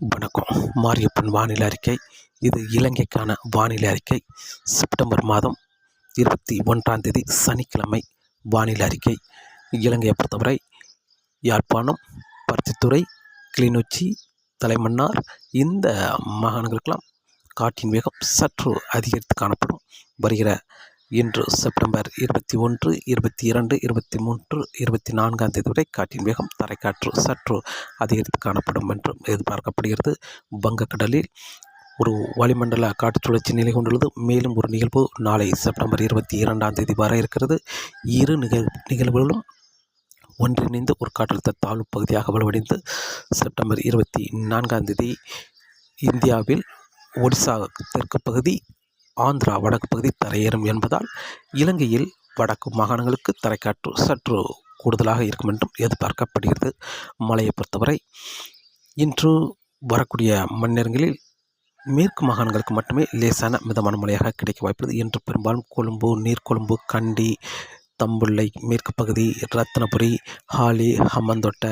வணக்கம். மாரியப்பன் வானிலை அறிக்கை. இது இலங்கைக்கான வானிலை அறிக்கை. செப்டம்பர் மாதம் இருபத்தி ஒன்றாம் தேதி சனிக்கிழமை வானிலை அறிக்கை. இலங்கையை பொறுத்தவரை யாழ்ப்பாணம் பருத்தித்துறை கிளிநொச்சி தலைமன்னார் இந்த மாகாணங்களுக்கெல்லாம் காற்றின் வேகம் சற்று அதிகரித்து காணப்படும். வருகிற இன்று செப்டம்பர் இருபத்தி ஒன்று இருபத்தி இரண்டு இருபத்தி மூன்று இருபத்தி நான்காம் தேதி வரை காற்றின் வேகம் தரைக்காற்று சற்று அதிகரித்து காணப்படும் என்றும் எதிர்பார்க்கப்படுகிறது. வங்கக்கடலில் ஒரு வளிமண்டல காற்று சுழற்சி நிலை கொண்டுள்ளது. மேலும் ஒரு நிகழ்வு நாளை செப்டம்பர் இருபத்தி இரண்டாம் தேதி வர இருக்கிறது. இரு நிகழ் நிகழ்வுகளும் ஒன்றிணைந்து ஒரு காற்றழுத்த தாழ்வு பகுதியாக வலுவடைந்து செப்டம்பர் இருபத்தி நான்காம் தேதி இந்தியாவில் ஒடிசா தெற்கு பகுதி ஆந்திரா வடக்கு பகுதி தரையேறும் என்பதால் இலங்கையில் வடக்கு மாகாணங்களுக்கு தரைக்காற்று சற்று கூடுதலாக இருக்கும் என்றும் எதிர்பார்க்கப்படுகிறது. மழையை பொறுத்தவரை இன்று வரக்கூடிய மணிநேரங்களில் மேற்கு மாகாணங்களுக்கு மட்டுமே லேசான மிதமான மழையாக கிடைக்க வாய்ப்புள்ளது. இன்று பெரும்பாலும் கொழும்பு நீர்கொழும்பு கண்டி தம்புள்ளை மேற்கு பகுதி ரத்னபுரி ஹாலி ஹம்மந்தோட்ட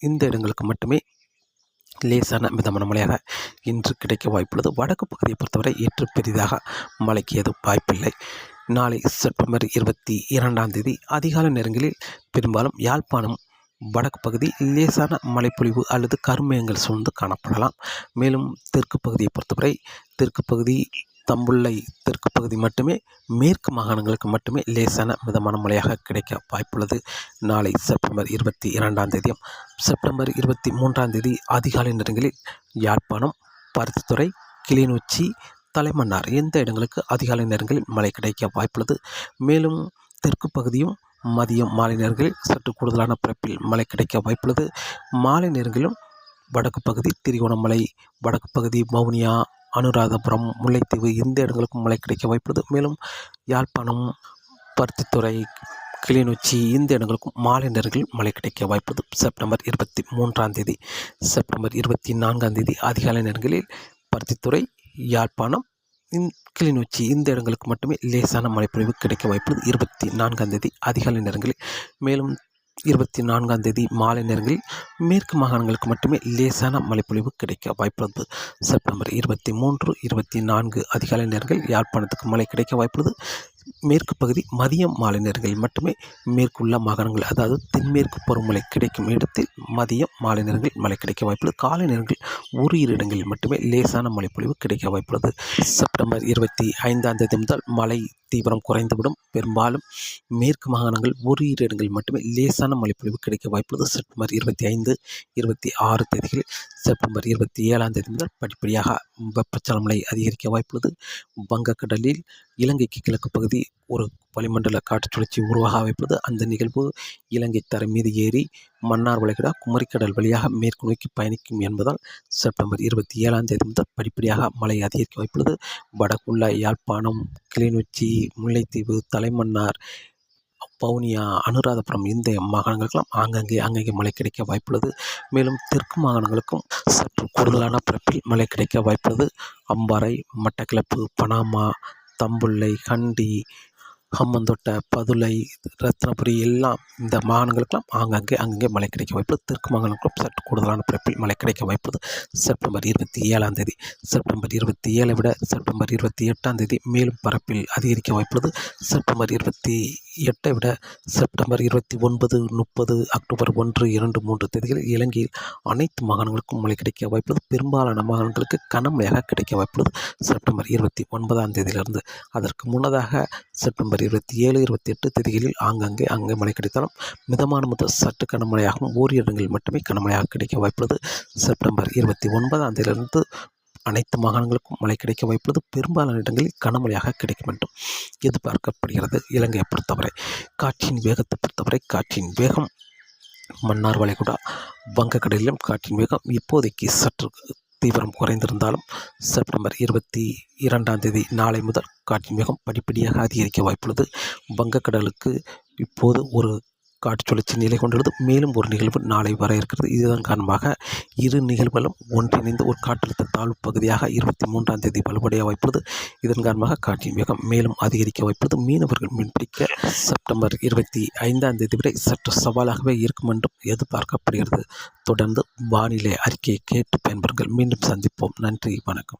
இந்த இடங்களுக்கு மட்டுமே லேசான மிதமான மழையாக இன்று கிடைக்க வாய்ப்புள்ளது. வடக்கு பகுதியை பொறுத்தவரை இன்று பெரிதாக மழைக்கு எதுவும் வாய்ப்பில்லை. நாளை செப்டம்பர் இருபத்தி இரண்டாம் தேதி அதிகாலை நேரங்களில் பெரும்பாலும் யாழ்ப்பாணம் வடக்கு பகுதி லேசான மழைப்பொழிவு அல்லது கருமேகங்கள் சூழ்ந்து காணப்படலாம். மேலும் தெற்கு பகுதியை பொறுத்தவரை தெற்கு பகுதி தம்புள்ளை தெற்கு பகுதி மட்டுமே மேற்கு மாகாணங்களுக்கு மட்டுமே லேசான மிதமான மழையாக கிடைக்க வாய்ப்புள்ளது. நாளை செப்டம்பர் இருபத்தி இரண்டாம் தேதியும் செப்டம்பர் இருபத்தி மூன்றாம் தேதி அதிகாலை நேரங்களில் யாழ்ப்பாணம் பருத்தித்துறை கிளிநொச்சி தலைமன்னார் எந்த இடங்களுக்கு அதிகாலை நேரங்களில் மழை கிடைக்க வாய்ப்புள்ளது? மேலும் தெற்கு பகுதியும் மதியம் மாலை நேரங்களில் சற்று கூடுதலான பரப்பில் மழை கிடைக்க வாய்ப்புள்ளது. மாலை நேரங்களிலும் வடக்கு பகுதி திரிகோணமலை வடக்கு பகுதி மவுனியா அனுராதபுரம் முல்லைத்தீவு இந்த இடங்களுக்கும் மழை கிடைக்க வாய்ப்புள்ளது? மேலும் யாழ்ப்பாணம் பருத்தித்துறை கிளிநொச்சி இந்த இடங்களுக்கும் மாலை நேரங்களில் மழை கிடைக்க வாய்ப்புள்ளது? செப்டம்பர் இருபத்தி மூன்றாம் தேதி செப்டம்பர் இருபத்தி நான்காம் தேதி அதிகாலை நேரங்களில் பருத்தித்துறை யாழ்ப்பாணம் இந் கிளிநொச்சி இந்த இடங்களுக்கு மட்டுமே லேசான மழைப்பொழிவு கிடைக்க வாய்ப்புள்ளது. இருபத்தி நான்காம் தேதி அதிகாலை நேரங்களில் மேலும் இருபத்தி நான்காம் தேதி மாலை நேரங்களில் மேற்கு மாகாணங்களுக்கு மட்டுமே லேசான மழைப்பொழிவு கிடைக்க வாய்ப்புள்ளது செப்டம்பர் இருபத்தி மூன்று இருபத்தி நான்கு அதிகாலை நேரங்களில் யாழ்ப்பாணத்துக்கு மழை கிடைக்க வாய்ப்புள்ளது. மேற்கு பகுதி மதியம் மாலை நேரங்களில் மட்டுமே மேற்குள்ள மாகாணங்கள் அதாவது தென்மேற்கு பருவமழை கிடைக்கும் இடத்தில் மதியம் மாலை நேரங்களில் மழை கிடைக்க வாய்ப்புள்ளது. காலை நேரங்களில் ஒரு இரு இடங்களில் மட்டுமே லேசான மழைப்பொழிவு கிடைக்க வாய்ப்புள்ளது. செப்டம்பர் இருபத்தி ஐந்தாம் தேதி முதல் மழை தீவிரம் குறைந்துவிடும். பெரும்பாலும் மேற்கு மாகாணங்கள் ஒரு இரு இடங்களில் மட்டுமே லேசான மழைப்பொழிவு கிடைக்க வாய்ப்புள்ளது. செப்டம்பர் இருபத்தி ஐந்து இருபத்தி ஆறு தேதிகளில் செப்டம்பர் இருபத்தி ஏழாம் தேதி முதல் படிப்படியாக வெப்பச்சலன மழை அதிகரிக்க வாய்ப்புள்ளது. வங்கக்கடலில் இலங்கைக்கு கிழக்கு பகுதி ஒரு வளிமண்டல காற்று சுழற்சி உருவாக வாய்ப்புள்ளது அந்த நிகழ்வு இலங்கை தரை மீது ஏறி மன்னார் வளைகுடா குமரிக்கடல் வழியாக மேற்கு நோக்கி பயணிக்கும் என்பதால் செப்டம்பர் இருபத்தி ஏழாம் தேதி முதல் படிப்படியாக மழை அதிகரிக்க வாய்ப்புள்ளது. வடக்குள்ள யாழ்ப்பாணம் கிளிநொச்சி முல்லைத்தீவு தலைமன்னார் பவுனியா அனுராதபுரம் இந்த மாகாணங்களுக்கெல்லாம் ஆங்காங்கே அங்கங்கே மழை கிடைக்க வாய்ப்புள்ளது. மேலும் தெற்கு மாகாணங்களுக்கும் சற்று கூடுதலான பரப்பில் மழை கிடைக்க வாய்ப்புள்ளது. அம்பாறை மட்டக்களப்பு பனாமா தம்புள்ளை கண்டி ஹம்மந்தோட்டை பதுளை ரத்னபுரி எல்லாம் இந்த மாகாணங்களுக்கெல்லாம் ஆங்காங்கே அங்கங்கே மழை கிடைக்க வாய்ப்பு தெற்கு மாகாணங்களுக்கும் சற்று கூடுதலான பரப்பில் மழை கிடைக்க வாய்ப்புள்ளது. செப்டம்பர் இருபத்தி ஏழாம் தேதி செப்டம்பர் இருபத்தி ஏழை விட செப்டம்பர் இருபத்தி எட்டாம் தேதி மேலும் பரப்பில் அதிகரிக்க வாய்ப்புள்ளது. செப்டம்பர் இருபத்தி எட்டை விட செப்டம்பர் இருபத்தி ஒன்பது முப்பது அக்டோபர் ஒன்று இரண்டு மூன்று தேதிகளில் இலங்கையில் அனைத்து மாகாணங்களுக்கும் மழை கிடைக்க வாய்ப்புள்ளது. பெரும்பாலான மாகாணங்களுக்கு கனமழையாக கிடைக்க வாய்ப்புள்ளது. செப்டம்பர் இருபத்தி ஒன்பதாம் தேதியிலிருந்து அதற்கு முன்னதாக செப்டம்பர் இருபத்தி ஏழு இருபத்தி எட்டு தேதிகளில் ஆங்காங்கே அங்கே மழை கிடைத்தாலும் மிதமான முதல் சற்று கனமழையாகவும் ஓரிரு இடங்களில் மட்டுமே கனமழையாக கிடைக்க வாய்ப்புள்ளது. செப்டம்பர் இருபத்தி ஒன்பதாம் தேதியிலிருந்து அனைத்து மாகாணங்களுக்கும் மழை கிடைக்க வாய்ப்புள்ளது. பெரும்பாலான இடங்களில் கனமழையாக கிடைக்கும் என்றும் எதிர்பார்க்கப்படுகிறது. இலங்கையை பொறுத்தவரை காற்றின் வேகத்தை பொறுத்தவரை காற்றின் வேகம் மன்னார் வளைகுடா வங்கக்கடலிலும் காற்றின் வேகம் இப்போதைக்கு சற்று தீவிரம் குறைந்திருந்தாலும் செப்டம்பர் இருபத்தி இரண்டாம் தேதி நாளை முதல் காற்றின் வேகம் படிப்படியாக அதிகரிக்க வாய்ப்புள்ளது. வங்கக்கடலுக்கு இப்போது ஒரு காற்று சுழற்சி நிலை கொண்டுள்ளது. மேலும் ஒரு நிகழ்வு நாளை வர இருக்கிறது. இதன் காரணமாக இரு நிகழ்வுகளும் ஒன்றிணைந்து ஒரு காற்றழுத்த தாழ்வு பகுதியாக இருபத்தி மூன்றாம் தேதி வலுவடைய வாய்ப்புள்ளது. இதன் காரணமாக காற்றின் வேகம் மேலும் அதிகரிக்க வாய்ப்புள்ளது. மீனவர்கள் மீன்பிடிக்க செப்டம்பர் இருபத்தி ஐந்தாம் தேதி வரை சற்று சவாலாகவே இருக்கும் என்றும் எதிர்பார்க்கப்படுகிறது. தொடர்ந்து வானிலை அறிக்கையை கேட்டு பயன்பெறுங்கள். மீண்டும் சந்திப்போம். நன்றி. வணக்கம்.